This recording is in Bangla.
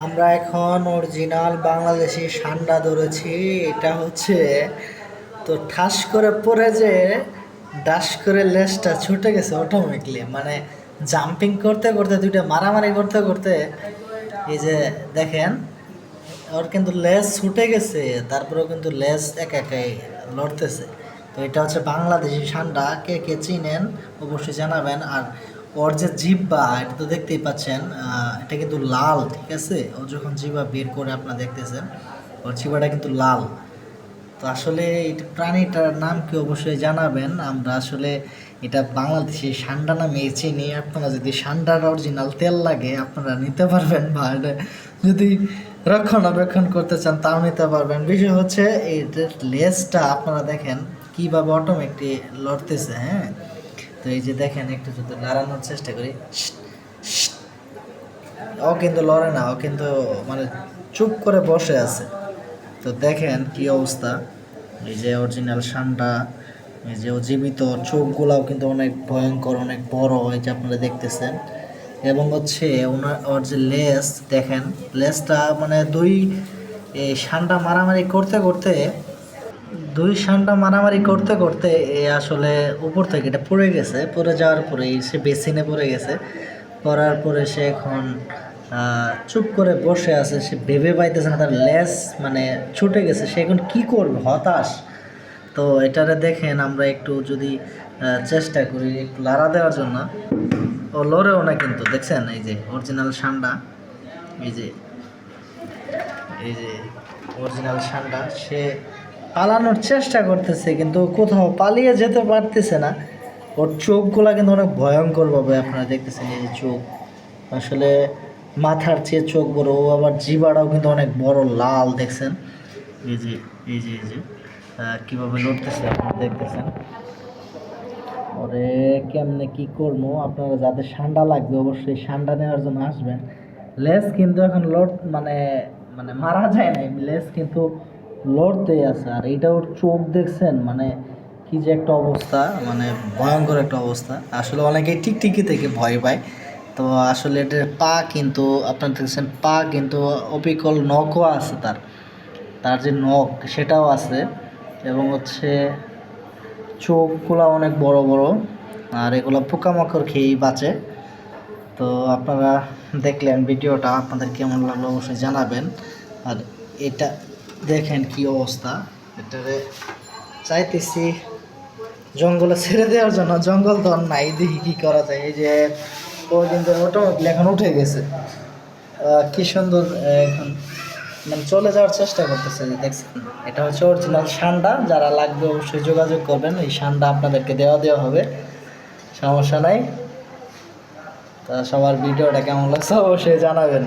আমরা এখন অরিজিনাল বাংলাদেশি সান্ডা ধরেছি। এটা হচ্ছে, তো ঠাস করে পরে যে, ডাস করে লেসটা ছুটে গেছে অটোমেটিকলি মানে জাম্পিং করতে করতে, দুইটা মারামারি করতে করতে, এই যে দেখেন, ওর কিন্তু লেস ছুটে গেছে, তারপরেও কিন্তু লেস একা একাই লড়তেছে। তো এটা হচ্ছে বাংলাদেশি সান্ডা। কে কে চিনেন, অবশ্যই জানাবেন। আর ওর যে জিব্বা, এটা তো দেখতেই পাচ্ছেন এটা কিন্তু লাল, ঠিক আছে? ও যখন জিব্বা বের করে আপনারা দেখতেছেন, ওর জিব্বাটা কিন্তু লাল। তো আসলে এই প্রাণীটার নাম কি অবশ্যই জানাবেন। আমরা আসলে এটা বাংলাদেশি সান্ডা নামে চিনি। আপনারা যদি সান্ডার অরিজিনাল তেল লাগে, আপনারা নিতে পারবেন। বা এটা যদি রক্ষণাবেক্ষণ করতে চান, তাও নিতে পারবেন। বিষয় হচ্ছে, এটার লেজটা আপনারা দেখেন, কীভাবে অটোমেটিক লড়তেছে হ্যাঁ? তো এই যে দেখেন একটু যদি লড়ানোর চেষ্টা করি ও কিন্তু লড়ে না ও কিন্তু মানে চুপ করে বসে আছে তো দেখেন কি অবস্থা এই যে অরিজিনাল সান্ডা এই যে ও জীবিত চোখগুলাও কিন্তু অনেক ভয়ঙ্কর অনেক বড় এই যে আপনারা দেখতেছেন এবং হচ্ছে ওনার ওর যে লেজ দেখেন লেজটা মানে দুই এই সান্ডা মারামারি করতে করতে দুই সান্ডা মারামারি করতে করতে এ আসলে উপর থেকে এটা পড়ে গেছে, পড়ে যাওয়ার পরে সে বেসিনে পড়ে গেছে। পড়ার পরে সে এখন চুপ করে বসে আছে, সে ভেবে পাইতেছে না, তার লেস মানে ছুটে গেছে, সে এখন কি করবে, হতাশ? তো এটারে দেখেন আমরা একটু যদি চেষ্টা করি একটু লাড়া দেওয়ার জন্য। ও লড়েও না কিন্তু, দেখছেন? এই যে অরিজিনাল সান্ডা এই যে এই যে অরিজিনাল সান্ডা সে পালানোর চেষ্টা করতেছে, কিন্তু কোথাও পালিয়ে যেতে পারতেছে না। ওর চোখগুলা কিন্তু অনেক ভয়ঙ্কর ভাবে আপনারা দেখতেছেন, এই যে চোখ। আসলে মাথার চেয়ে চোখ বড়, ও আবার জিবাটাও কিন্তু অনেক বড়, লাল দেখছেন। এই যে এই যে এই যে কীভাবে লড়তেছে আপনারা দেখতেছেন। ওরে, কেমনে কি করব? আপনারা যাদের ঠান্ডা লাগবে অবশ্যই ঠান্ডা নেওয়ার জন্য আসবেন। লেস কিন্তু এখন লড় মানে মানে মারা যায় নাই। লেস কিন্তু লড়তেই আছে। আর এইটা ওর চোখ দেখছেন মানে কি যে একটা অবস্থা মানে ভয়ঙ্কর একটা অবস্থা। আসলে অনেকেই টিকটিকি থেকে ভয় পায়। তো আসলে এটার পা কিন্তু, আপনার দেখছেন, পা কিন্তু অপিকল নখও আছে তার। তার যে নখ, সেটাও আছে। এবং হচ্ছে চোখগুলো অনেক বড় বড়, আর এগুলো পোকামাকড় খেয়েই বাঁচে। তো আপনারা দেখলেন ভিডিওটা, আপনাদের কেমন লাগল অবশ্যই জানাবেন। আর এটা দেখেন কি অবস্থা। এটারে চাইতেছি জঙ্গলে ছেড়ে দেওয়ার জন্য। জঙ্গল তো নাই, দেখি কি করা যায়। এই যে ও কিন্তু অটোমেটিক এখন উঠে গেছে। কি সুন্দর এখন মানে চলে যাওয়ার চেষ্টা করতেছে যে দেখছেন। এটা হচ্ছে অরিজিনাল সান্ডা, যারা লাগবে অবশ্যই যোগাযোগ করবেন। এই সান্ডা আপনাদেরকে দেওয়া দেওয়া হবে, সমস্যা নাই। তা সবার ভিডিওটা কেমন লাগছে অবশ্যই জানাবেন।